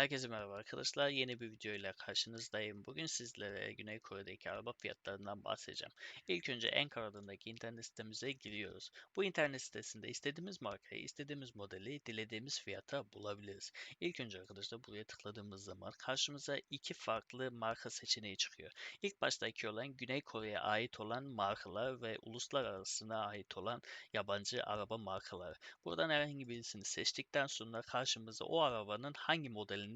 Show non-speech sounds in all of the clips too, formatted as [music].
Herkese merhaba arkadaşlar. Yeni bir video ile karşınızdayım. Bugün sizlere Güney Kore'deki araba fiyatlarından bahsedeceğim. İlk önce Encar adındaki internet sitemize giriyoruz. Bu internet sitesinde istediğimiz markayı, istediğimiz modeli, dilediğimiz fiyata bulabiliriz. İlk önce arkadaşlar buraya tıkladığımız zaman karşımıza iki farklı marka seçeneği çıkıyor. İlk baştaki olan Güney Kore'ye ait olan markalar ve uluslararasına ait olan yabancı araba markaları. Buradan herhangi birisini seçtikten sonra karşımıza o arabanın hangi modelini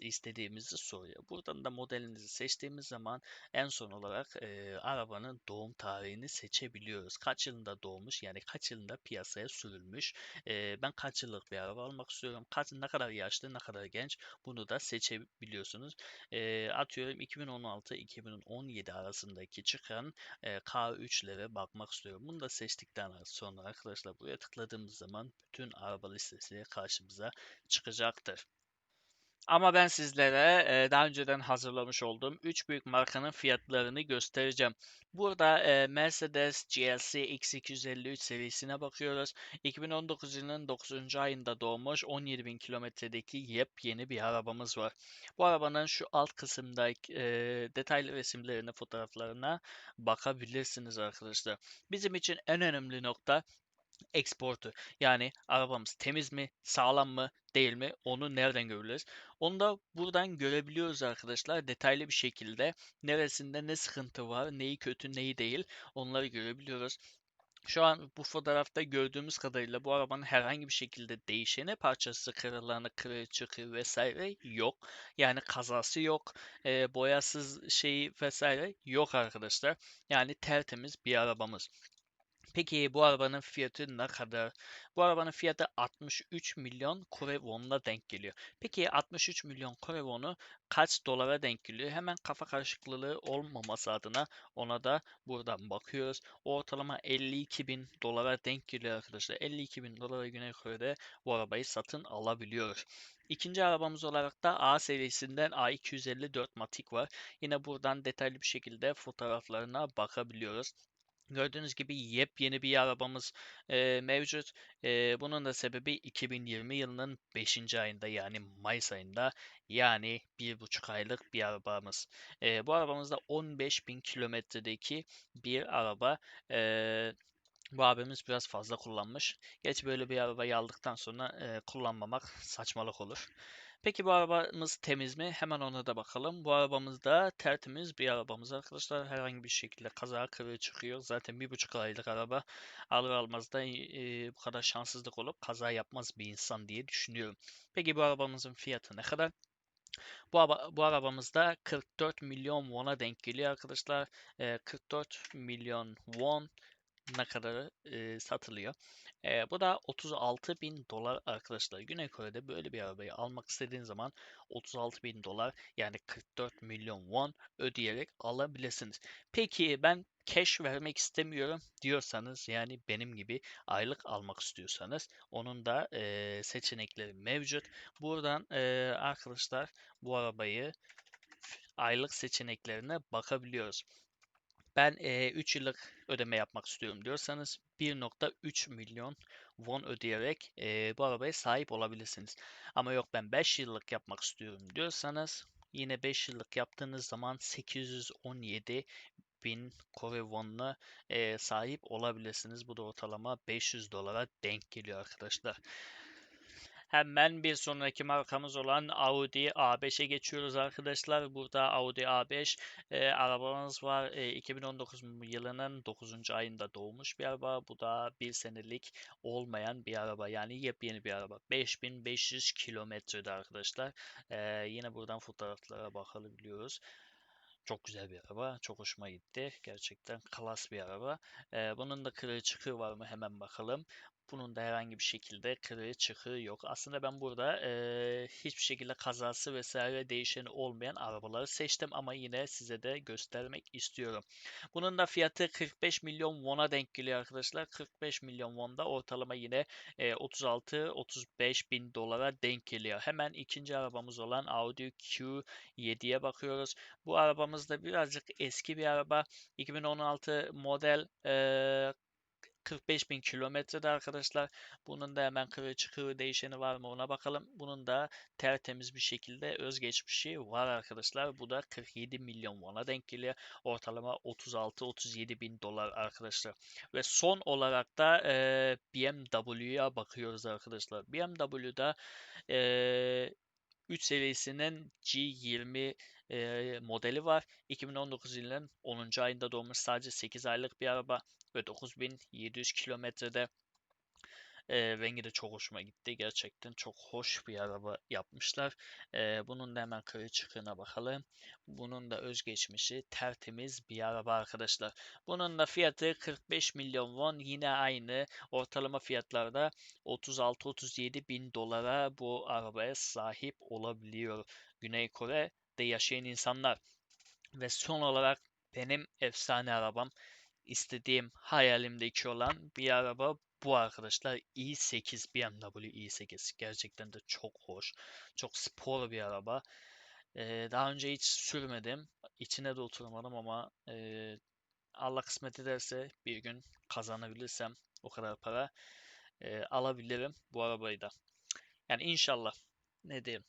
istediğimizi soruyor. Buradan da modelinizi seçtiğimiz zaman en son olarak e, arabanın doğum tarihini seçebiliyoruz. Kaç yılında doğmuş yani kaç yılında piyasaya sürülmüş. E, ben kaç yıllık bir araba almak istiyorum. Kaç, ne kadar yaşlı ne kadar genç bunu da seçebiliyorsunuz. E, atıyorum 2016-2017 arasındaki çıkan e, K3'lere bakmak istiyorum. Bunu da seçtikten sonra arkadaşlar buraya tıkladığımız zaman bütün araba listesi karşımıza çıkacaktır. Ama ben sizlere e, daha önceden hazırlamış olduğum 3 büyük markanın fiyatlarını göstereceğim. Burada e, Mercedes GLC X253 serisine bakıyoruz. 2019 yılının 9. ayında doğmuş 17.000 kilometredeki yepyeni bir arabamız var. Bu arabanın şu alt kısımdaki e, detaylı resimlerine, fotoğraflarına bakabilirsiniz arkadaşlar. Bizim için en önemli nokta exportu. Yani arabamız temiz mi, sağlam mı, değil mi? Onu nereden görürüz? Onu da buradan görebiliyoruz arkadaşlar. Detaylı bir şekilde neresinde ne sıkıntı var, neyi kötü, neyi değil onları görebiliyoruz. Şu an bu fotoğrafta gördüğümüz kadarıyla bu arabanın herhangi bir şekilde değişeni, parçası kırılanı, kırığı, çıkığı vesaire yok. Yani kazası yok, e, boyasız şeyi vesaire yok arkadaşlar. Yani tertemiz bir arabamız. Peki bu arabanın fiyatı ne kadar? Bu arabanın fiyatı 63 milyon Kore wonuna denk geliyor. Peki 63 milyon Kore wonu kaç dolara denk geliyor? Hemen kafa karışıklığı olmaması adına ona da buradan bakıyoruz. Ortalama 52 bin dolara denk geliyor arkadaşlar. 52 bin dolara Güney Kore'de bu arabayı satın alabiliyoruz. İkinci arabamız olarak da A serisinden A254 Matic var. Yine buradan detaylı bir şekilde fotoğraflarına bakabiliyoruz. Gördüğünüz gibi yepyeni bir arabamız e, mevcut. E, bunun da sebebi 2020 yılının 5. ayında yani Mayıs ayında yani bir buçuk aylık bir arabamız. E, bu arabamızda 15.000 kilometredeki bir araba. E, bu abimiz biraz fazla kullanmış. Geç böyle bir arabayı aldıktan sonra e, kullanmamak saçmalık olur. Peki bu arabamız temiz mi? Hemen ona da bakalım. Bu arabamız da tertemiz bir arabamız arkadaşlar. Herhangi bir şekilde kaza kırığı çıkıyor. Zaten bir buçuk aylık araba alır almaz da e, bu kadar şanssızlık olup kaza yapmaz bir insan diye düşünüyorum. Peki bu arabamızın fiyatı ne kadar? Bu, bu arabamızda 44 milyon won'a denk geliyor arkadaşlar. E, 44 milyon won ne kadar e, satılıyor. E, bu da 36 bin dolar arkadaşlar. Güney Kore'de böyle bir arabayı almak istediğin zaman 36 bin dolar yani 44 milyon won ödeyerek alabilirsiniz. Peki ben cash vermek istemiyorum diyorsanız yani benim gibi aylık almak istiyorsanız onun da e, seçenekleri mevcut. Buradan e, arkadaşlar bu arabayı aylık seçeneklerine bakabiliyoruz. Ben e, 3 yıllık ödeme yapmak istiyorum diyorsanız 1.3 milyon won ödeyerek bu arabaya sahip olabilirsiniz. Ama yok ben 5 yıllık yapmak istiyorum diyorsanız yine 5 yıllık yaptığınız zaman 817 bin Kore won'una sahip olabilirsiniz. Bu da ortalama 500 dolara denk geliyor arkadaşlar. Hemen bir sonraki markamız olan Audi A5'e geçiyoruz arkadaşlar. Burada Audi A5 e, arabamız var. E, 2019 yılının 9. ayında doğmuş bir araba. Bu da bir senelik olmayan bir araba. Yani yepyeni bir araba. 5500 kilometrede arkadaşlar. E, yine buradan fotoğraflara bakabiliyoruz. Çok güzel bir araba. Çok hoşuma gitti. Gerçekten klas bir araba. Ee, bunun da kırığı çıkığı var mı? Hemen bakalım. Bunun da herhangi bir şekilde kırığı çıkığı yok. Aslında ben burada e, hiçbir şekilde kazası vesaire değişeni olmayan arabaları seçtim ama yine size de göstermek istiyorum. Bunun da fiyatı 45 milyon won'a denk geliyor arkadaşlar. 45 milyon won da ortalama yine e, 36-35 bin dolara denk geliyor. Hemen ikinci arabamız olan Audi Q7'ye bakıyoruz. Bu arabamız da birazcık eski bir araba. 2016 model e, 45 bin kilometrede arkadaşlar. Bunun da hemen kıvır çıkığı değişeni var mı ona bakalım. Bunun da tertemiz bir şekilde özgeçmişi var arkadaşlar. Bu da 47 milyon won'a denk geliyor. Ortalama 36-37 bin dolar arkadaşlar. Ve son olarak da e, BMW'ya bakıyoruz arkadaşlar. BMW'da e, 3 serisinin G20 e, modeli var. 2019 yılının 10. ayında doğmuş sadece 8 aylık bir araba ve 9700 kilometrede e, rengi de çok hoşuma gitti. Gerçekten çok hoş bir araba yapmışlar. E, bunun da hemen kırı çıkığına bakalım. Bunun da özgeçmişi tertemiz bir araba arkadaşlar. Bunun da fiyatı 45 milyon won. Yine aynı ortalama fiyatlarda 36-37 bin dolara bu arabaya sahip olabiliyor. Güney Kore'de yaşayan insanlar. Ve son olarak benim efsane arabam istediğim hayalimdeki olan bir araba bu arkadaşlar. i8 BMW i8 gerçekten de çok hoş çok spor bir araba. Ee, daha önce hiç sürmedim. İçine de oturmadım ama e, Allah kısmet ederse bir gün kazanabilirsem o kadar para e, alabilirim bu arabayı da. Yani inşallah ne diyeyim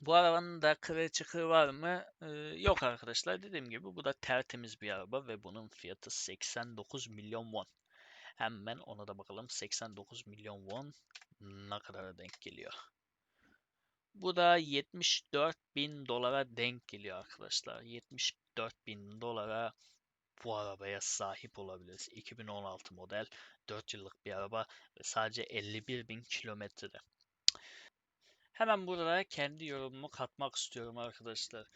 bu arabanın da kırığı çıkığı var mı? Ee, yok arkadaşlar. Dediğim gibi bu da tertemiz bir araba ve bunun fiyatı 89 milyon won. Hemen ona da bakalım. 89 milyon won ne kadara denk geliyor. Bu da 74 bin dolara denk geliyor arkadaşlar. 74 bin dolara bu arabaya sahip olabiliriz. 2016 model 4 yıllık bir araba ve sadece 51 bin kilometrede. Hemen burada kendi yorumumu katmak istiyorum arkadaşlar.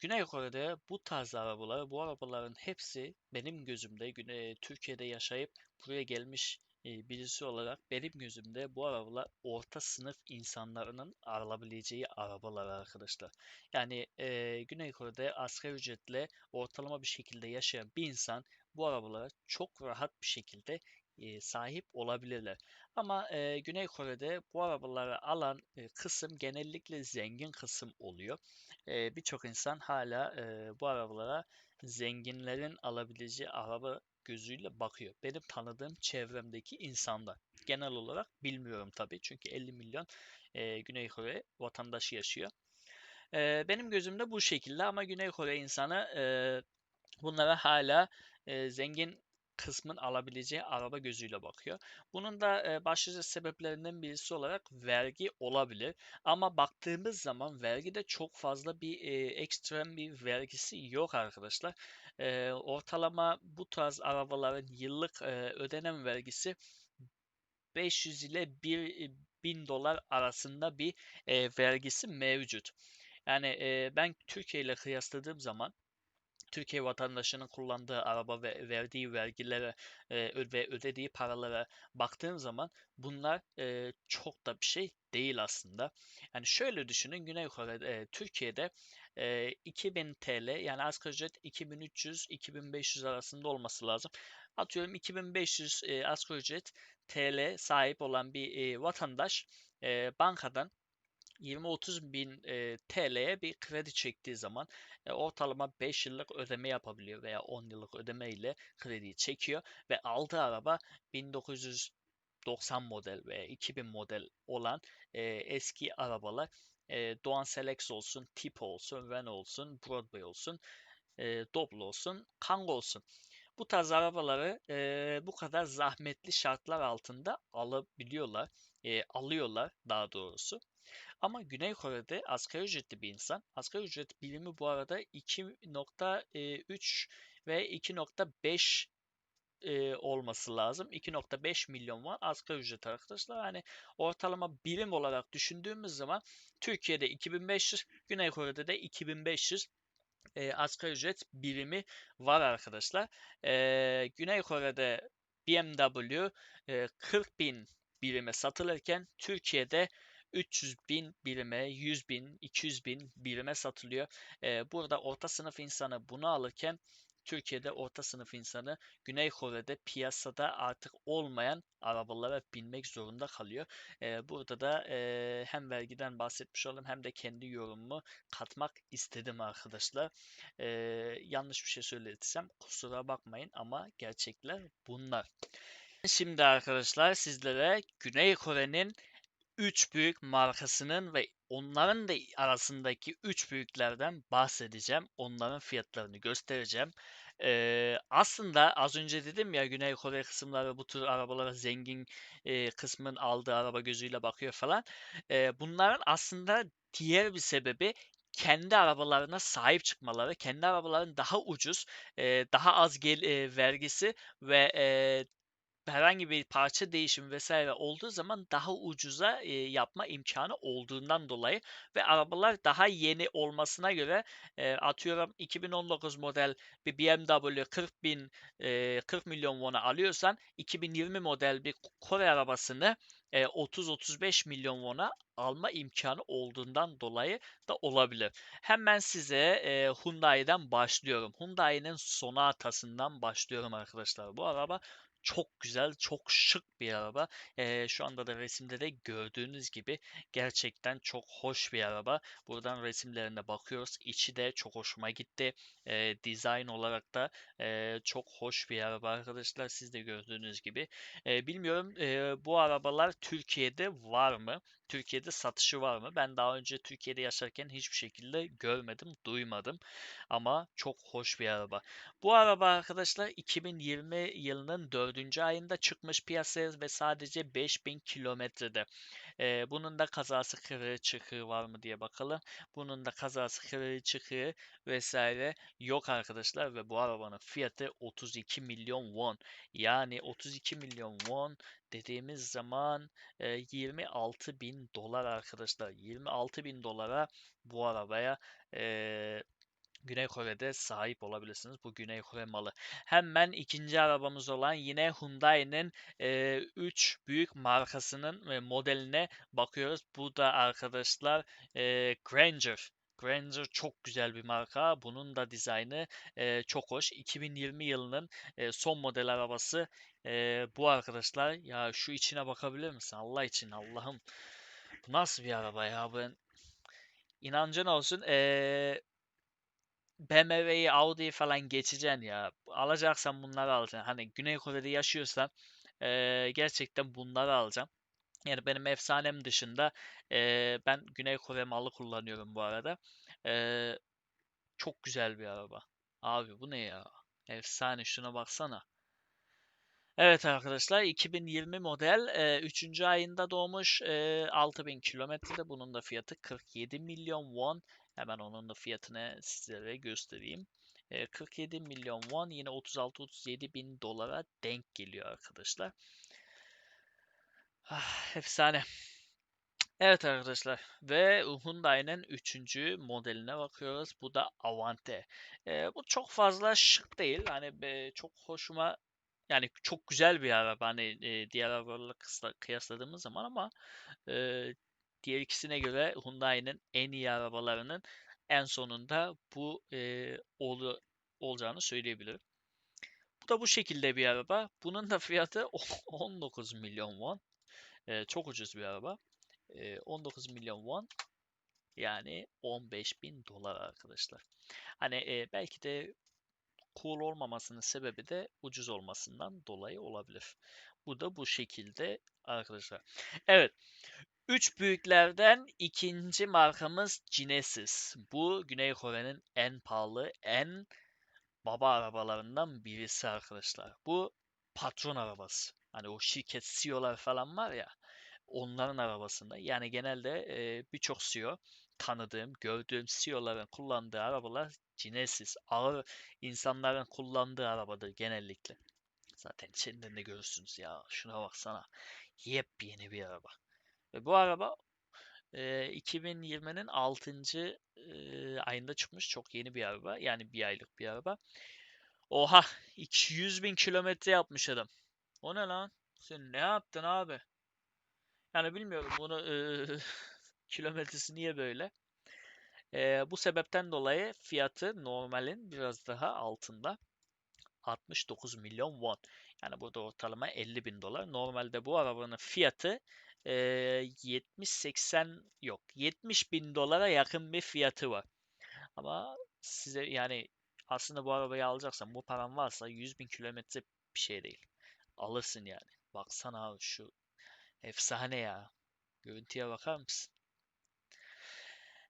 Güney Kore'de bu tarz arabalar, bu arabaların hepsi benim gözümde Güney, Türkiye'de yaşayıp buraya gelmiş e, birisi olarak benim gözümde bu arabalar orta sınıf insanların alabileceği arabalar arkadaşlar. Yani e, Güney Kore'de asgari ücretle ortalama bir şekilde yaşayan bir insan bu arabalara çok rahat bir şekilde sahip olabilirler. Ama e, Güney Kore'de bu arabaları alan e, kısım genellikle zengin kısım oluyor. E, Birçok insan hala e, bu arabalara zenginlerin alabileceği araba gözüyle bakıyor. Benim tanıdığım çevremdeki insanlar. Genel olarak bilmiyorum tabii çünkü 50 milyon e, Güney Kore vatandaşı yaşıyor. E, benim gözümde bu şekilde ama Güney Kore insanı e, bunlara hala e, zengin kısmın alabileceği araba gözüyle bakıyor. Bunun da başlıca sebeplerinden birisi olarak vergi olabilir. Ama baktığımız zaman vergi de çok fazla bir e, ekstrem bir vergisi yok arkadaşlar. Ortalama bu tarz arabaların yıllık ödenen vergisi 500 ile 1 bin dolar arasında bir vergisi mevcut. Yani ben Türkiye ile kıyasladığım zaman Türkiye vatandaşının kullandığı araba ve verdiği vergilere e, ve ödediği paralara baktığım zaman bunlar e, çok da bir şey değil aslında. Yani şöyle düşünün Güney Kore'de, e, Türkiye'de e, 2000 TL yani asgari ücret 2300-2500 arasında olması lazım. Atıyorum 2500 e, asgari ücret TL sahip olan bir e, vatandaş e, bankadan 20-30 bin e, TL'ye bir kredi çektiği zaman e, ortalama 5 yıllık ödeme yapabiliyor veya 10 yıllık ödeme ile krediyi çekiyor ve aldığı araba 1990 model veya 2000 model olan e, eski arabalar e, Doğan Selex olsun, Tip olsun, Renault olsun, Broadway olsun, e, Doblo olsun, Kang olsun. Bu tarz arabaları e, bu kadar zahmetli şartlar altında alabiliyorlar, e, alıyorlar daha doğrusu. Ama Güney Kore'de asgari ücretli bir insan. Asgari ücret birimi bu arada 2.3 ve 2.5 e, olması lazım. 2.5 milyon var asgari ücret arkadaşlar. Hani ortalama birim olarak düşündüğümüz zaman Türkiye'de 2500, Güney Kore'de de 2500 e, asgari ücret birimi var arkadaşlar. E, Güney Kore'de BMW e, 40 bin birime satılırken Türkiye'de 300 bin birime, 100 bin, 200 bin birime satılıyor. Ee, burada orta sınıf insanı bunu alırken Türkiye'de orta sınıf insanı Güney Kore'de piyasada artık olmayan arabalara binmek zorunda kalıyor. Ee, burada da e, hem vergiden bahsetmiş oldum hem de kendi yorumumu katmak istedim arkadaşlar. Ee, yanlış bir şey söylediysem kusura bakmayın ama gerçekler bunlar. Şimdi arkadaşlar sizlere Güney Kore'nin 3 büyük markasının ve onların da arasındaki 3 büyüklerden bahsedeceğim. Onların fiyatlarını göstereceğim. Ee, aslında az önce dedim ya Güney Kore kısımları bu tür arabalara zengin e, kısmın aldığı araba gözüyle bakıyor falan. Ee, bunların aslında diğer bir sebebi kendi arabalarına sahip çıkmaları, kendi arabaların daha ucuz, e, daha az gel, e, vergisi ve e, herhangi bir parça değişimi vesaire olduğu zaman daha ucuza e, yapma imkanı olduğundan dolayı ve arabalar daha yeni olmasına göre e, atıyorum 2019 model bir BMW 40 bin e, 40 milyon won'a alıyorsan 2020 model bir Kore arabasını e, 30-35 milyon won'a alma imkanı olduğundan dolayı da olabilir. Hemen size e, Hyundai'den başlıyorum. Hyundai'nin Sonata'sından başlıyorum arkadaşlar. Bu araba çok güzel, çok şık bir araba. Ee, şu anda da resimde de gördüğünüz gibi gerçekten çok hoş bir araba. Buradan resimlerine bakıyoruz. İçi de çok hoşuma gitti. Ee, design olarak da e, çok hoş bir araba arkadaşlar. Siz de gördüğünüz gibi. Ee, bilmiyorum e, bu arabalar Türkiye'de var mı? Türkiye'de satışı var mı? Ben daha önce Türkiye'de yaşarken hiçbir şekilde görmedim, duymadım. Ama çok hoş bir araba. Bu araba arkadaşlar 2020 yılının 4. ayında çıkmış piyasaya ve sadece 5000 kilometrede. Ee, bunun da kazası kırığı çıkığı var mı diye bakalım. Bunun da kazası kırığı çıkığı vesaire yok arkadaşlar ve bu arabanın fiyatı 32 milyon won. Yani 32 milyon won dediğimiz zaman e, 26 bin dolar arkadaşlar. 26 bin dolara bu arabaya e, Güney Kore'de sahip olabilirsiniz. Bu Güney Kore malı. Hemen ikinci arabamız olan yine Hyundai'nin 3 e, büyük markasının e, modeline bakıyoruz. Bu da arkadaşlar e, Granger. Granger çok güzel bir marka. Bunun da dizaynı e, çok hoş. 2020 yılının e, son model arabası e, bu arkadaşlar. Ya şu içine bakabilir misin? Allah için Allah'ım. Bu nasıl bir araba ya? Ben inancın olsun. E, BMW'yi, Audi'yi falan geçeceksin ya. Alacaksan bunları alacaksın. Hani Güney Kore'de yaşıyorsan e, gerçekten bunları alacağım. Yani benim efsanem dışında e, ben Güney Kore malı kullanıyorum bu arada. E, çok güzel bir araba. Abi bu ne ya? Efsane şuna baksana. Evet arkadaşlar 2020 model 3. ayında doğmuş 6000 kilometrede bunun da fiyatı 47 milyon won. Hemen onun da fiyatını sizlere göstereyim. 47 milyon won yine 36-37 bin dolara denk geliyor arkadaşlar. Ah, efsane. Evet arkadaşlar ve Hyundai'nin 3. modeline bakıyoruz. Bu da Avante. Ee, bu çok fazla şık değil. Hani be, çok hoşuma yani çok güzel bir araba hani e, diğer arabalarla kıyasladığımız zaman ama e, diğer ikisine göre Hyundai'nin en iyi arabalarının en sonunda bu e, ol, olacağını söyleyebilirim. Bu da bu şekilde bir araba. Bunun da fiyatı [laughs] 19 milyon won. E, çok ucuz bir araba. E, 19 milyon won yani 15 bin dolar arkadaşlar. Hani e, belki de cool olmamasının sebebi de ucuz olmasından dolayı olabilir. Bu da bu şekilde arkadaşlar. Evet. Üç büyüklerden ikinci markamız Genesis. Bu Güney Kore'nin en pahalı, en baba arabalarından birisi arkadaşlar. Bu patron arabası. Hani o şirket CEO'lar falan var ya onların arabasında. Yani genelde e, birçok CEO tanıdığım, gördüğüm CEO'ların kullandığı arabalar Genesis. Ağır insanların kullandığı arabadır genellikle. Zaten içinden de görürsünüz ya. Şuna baksana. Yepyeni bir araba. Ve bu araba e, 2020'nin 6. E, ayında çıkmış. Çok yeni bir araba. Yani bir aylık bir araba. Oha! 200 bin kilometre yapmış adam. O ne lan? Sen ne yaptın abi? Yani bilmiyorum bunu e, [laughs] kilometresi niye böyle. E, bu sebepten dolayı fiyatı normalin biraz daha altında. 69 milyon won. Yani burada ortalama 50 bin dolar. Normalde bu arabanın fiyatı e, 70-80 yok 70 bin dolara yakın bir fiyatı var. Ama size yani aslında bu arabayı alacaksan bu paran varsa 100 bin kilometre bir şey değil. alırsın yani. Baksana abi şu efsane ya. Görüntüye bakar mısın?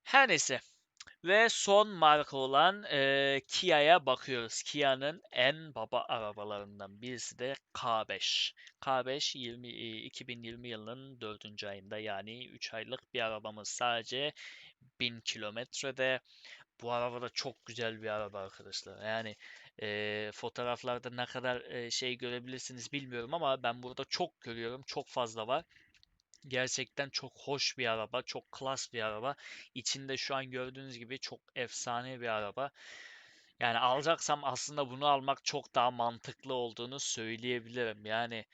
Her neyse. Ve son marka olan e, Kia'ya bakıyoruz. Kia'nın en baba arabalarından birisi de K5. K5 20, 2020 yılının 4. ayında yani 3 aylık bir arabamız sadece 1000 kilometrede. Bu araba da çok güzel bir araba arkadaşlar. Yani e, fotoğraflarda ne kadar e, şey görebilirsiniz bilmiyorum ama ben burada çok görüyorum. Çok fazla var. Gerçekten çok hoş bir araba, çok klas bir araba. İçinde şu an gördüğünüz gibi çok efsane bir araba. Yani alacaksam aslında bunu almak çok daha mantıklı olduğunu söyleyebilirim. Yani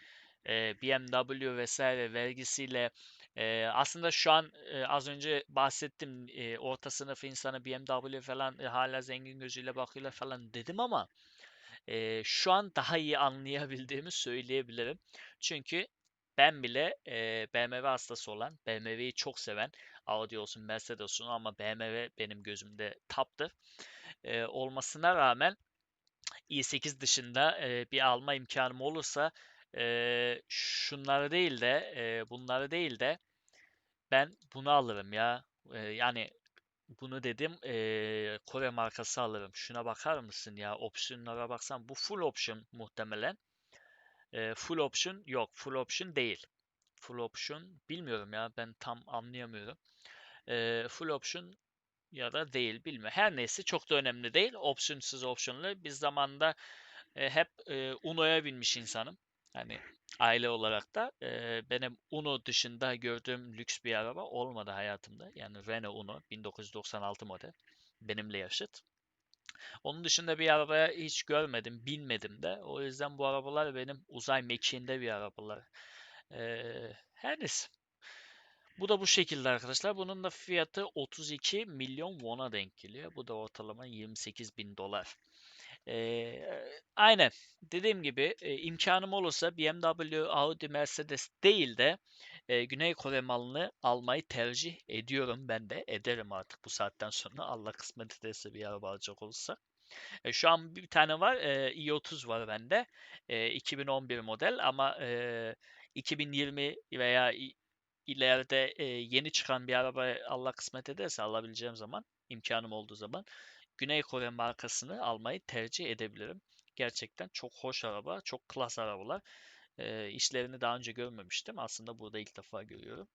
e, BMW vesaire vergisiyle e, aslında şu an e, az önce bahsettim e, orta sınıf insanı BMW falan e, hala zengin gözüyle bakıyorlar falan dedim ama e, şu an daha iyi anlayabildiğimi söyleyebilirim. Çünkü ben bile e, BMW hastası olan, BMW'yi çok seven, Audi olsun, Mercedes olsun ama BMW benim gözümde taptır. E, olmasına rağmen i8 dışında e, bir alma imkanım olursa e, şunları değil de e, bunları değil de ben bunu alırım ya. E, yani bunu dedim e, Kore markası alırım. Şuna bakar mısın ya? Opsiyonlara baksan bu full option muhtemelen. E, full option yok. Full option değil. Full option bilmiyorum ya ben tam anlayamıyorum. E, full option ya da değil bilmiyorum. Her neyse çok da önemli değil. Optionsuz optionlu. Biz zamanında e, hep e, Uno'ya binmiş insanım. Hani aile olarak da e, benim Uno dışında gördüğüm lüks bir araba olmadı hayatımda. Yani Renault Uno 1996 model. Benimle yaşıt. Onun dışında bir arabaya hiç görmedim, binmedim de. O yüzden bu arabalar benim uzay mekiğinde bir arabalar. Ee, her neyse. Bu da bu şekilde arkadaşlar. Bunun da fiyatı 32 milyon won'a denk geliyor. Bu da ortalama 28 bin dolar. Ee, aynen. Dediğim gibi imkanım olursa BMW, Audi, Mercedes değil de e, Güney Kore malını almayı tercih ediyorum. Ben de ederim artık bu saatten sonra. Allah kısmet ederse bir araba alacak olursa. E, şu an bir tane var. E, i30 var bende. E, 2011 model ama e, 2020 veya ileride e, yeni çıkan bir araba Allah kısmet ederse alabileceğim zaman imkanım olduğu zaman Güney Kore markasını almayı tercih edebilirim. Gerçekten çok hoş araba, çok klas arabalar. E, işlerini daha önce görmemiştim. Aslında burada ilk defa görüyorum.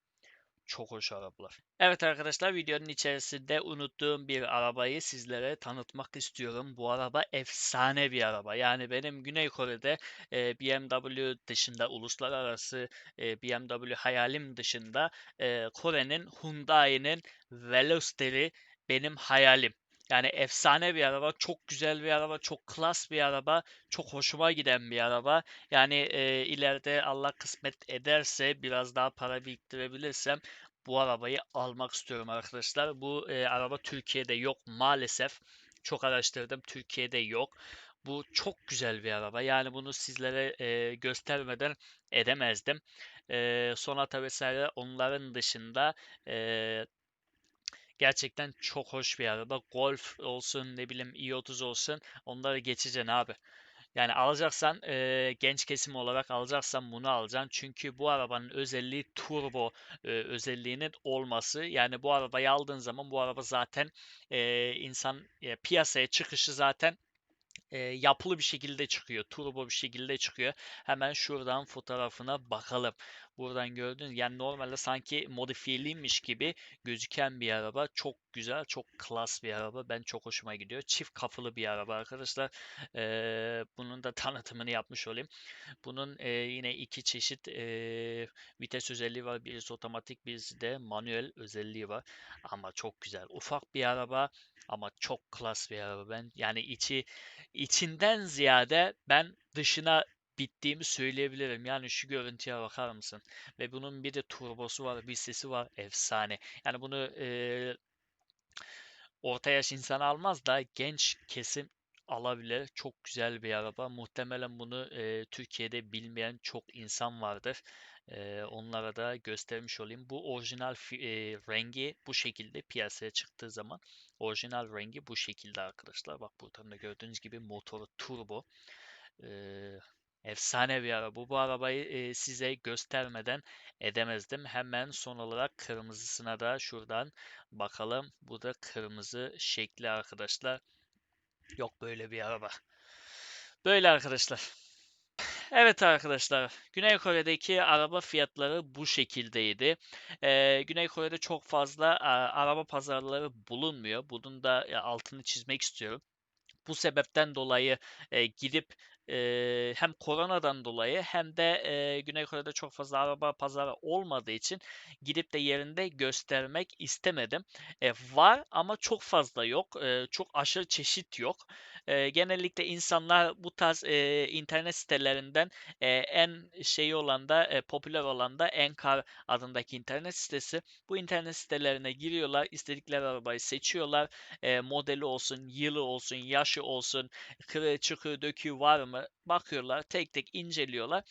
Çok hoş arabalar. Evet arkadaşlar videonun içerisinde unuttuğum bir arabayı sizlere tanıtmak istiyorum. Bu araba efsane bir araba. Yani benim Güney Kore'de e, BMW dışında uluslararası e, BMW hayalim dışında e, Kore'nin Hyundai'nin Veloster'i benim hayalim. Yani efsane bir araba, çok güzel bir araba, çok klas bir araba, çok hoşuma giden bir araba. Yani e, ileride Allah kısmet ederse biraz daha para biriktirebilirsem bu arabayı almak istiyorum arkadaşlar. Bu e, araba Türkiye'de yok maalesef. Çok araştırdım, Türkiye'de yok. Bu çok güzel bir araba. Yani bunu sizlere e, göstermeden edemezdim. E, Sonata vesaire onların dışında e, Gerçekten çok hoş bir araba. Golf olsun ne bileyim i30 olsun onları geçeceksin abi. Yani alacaksan e, genç kesim olarak alacaksan bunu alacaksın. Çünkü bu arabanın özelliği turbo e, özelliğinin olması. Yani bu arabayı aldığın zaman bu araba zaten e, insan e, piyasaya çıkışı zaten e, yapılı bir şekilde çıkıyor. Turbo bir şekilde çıkıyor. Hemen şuradan fotoğrafına bakalım. Buradan gördüğünüz yani normalde sanki modifiyeliymiş gibi gözüken bir araba. Çok güzel, çok klas bir araba. Ben çok hoşuma gidiyor. Çift kapılı bir araba arkadaşlar. Ee, bunun da tanıtımını yapmış olayım. Bunun e, yine iki çeşit e, vites özelliği var. Birisi otomatik, birisi de manuel özelliği var. Ama çok güzel. Ufak bir araba ama çok klas bir araba. Ben yani içi içinden ziyade ben dışına bittiğimi söyleyebilirim. Yani şu görüntüye bakar mısın? Ve bunun bir de turbosu var, bir sesi var. Efsane. Yani bunu e, orta yaş insan almaz da genç kesim alabilir. Çok güzel bir araba. Muhtemelen bunu e, Türkiye'de bilmeyen çok insan vardır. E, onlara da göstermiş olayım. Bu orijinal e, rengi bu şekilde piyasaya çıktığı zaman orijinal rengi bu şekilde arkadaşlar. Bak buradan da gördüğünüz gibi motoru turbo. E, Efsane bir araba. Bu arabayı e, size göstermeden edemezdim. Hemen son olarak kırmızısına da şuradan bakalım. Bu da kırmızı şekli arkadaşlar. Yok böyle bir araba. Böyle arkadaşlar. Evet arkadaşlar, Güney Kore'deki araba fiyatları bu şekildeydi. Ee, Güney Kore'de çok fazla araba pazarları bulunmuyor. Bunun da altını çizmek istiyorum. Bu sebepten dolayı e, gidip e, hem koronadan dolayı hem de e, Güney Kore'de çok fazla araba pazarı olmadığı için gidip de yerinde göstermek istemedim. E, var ama çok fazla yok. E, çok aşırı çeşit yok. E, genellikle insanlar bu tarz e, internet sitelerinden e, en şeyi olan da e, popüler olan da Encar adındaki internet sitesi. Bu internet sitelerine giriyorlar, istedikleri arabayı seçiyorlar. E, modeli olsun, yılı olsun, yaşı olsun, kırığı çıkığı döküğü var mı bakıyorlar, tek tek inceliyorlar.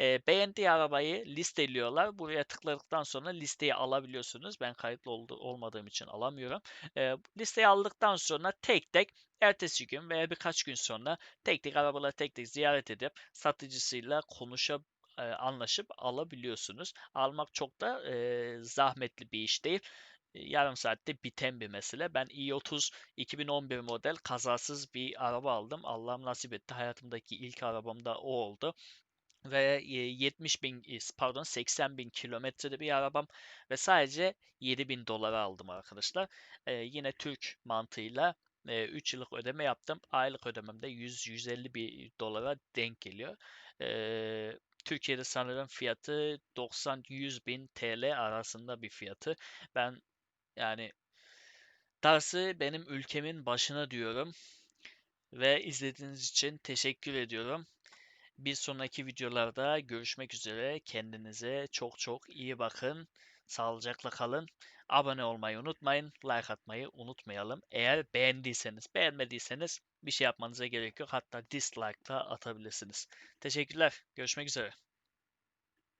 E, beğendiği arabayı listeliyorlar. Buraya tıkladıktan sonra listeyi alabiliyorsunuz. Ben kayıtlı ol- olmadığım için alamıyorum. E, listeyi aldıktan sonra tek tek ertesi gün veya birkaç gün sonra tek tek arabaları tek tek ziyaret edip satıcısıyla e, anlaşıp alabiliyorsunuz. Almak çok da e, zahmetli bir iş değil yarım saatte biten bir mesele. Ben i30 2011 model kazasız bir araba aldım. Allah'ım nasip etti. Hayatımdaki ilk arabam da o oldu. Ve 70 bin pardon 80 bin kilometrede bir arabam ve sadece 7 bin dolara aldım arkadaşlar. Yine Türk mantığıyla 3 yıllık ödeme yaptım. Aylık ödemem de 100-150 bin dolara denk geliyor. Türkiye'de sanırım fiyatı 90-100 bin TL arasında bir fiyatı. Ben yani darısı benim ülkemin başına diyorum. Ve izlediğiniz için teşekkür ediyorum. Bir sonraki videolarda görüşmek üzere. Kendinize çok çok iyi bakın. Sağlıcakla kalın. Abone olmayı unutmayın. Like atmayı unutmayalım. Eğer beğendiyseniz, beğenmediyseniz bir şey yapmanıza gerek yok. Hatta dislike da atabilirsiniz. Teşekkürler. Görüşmek üzere.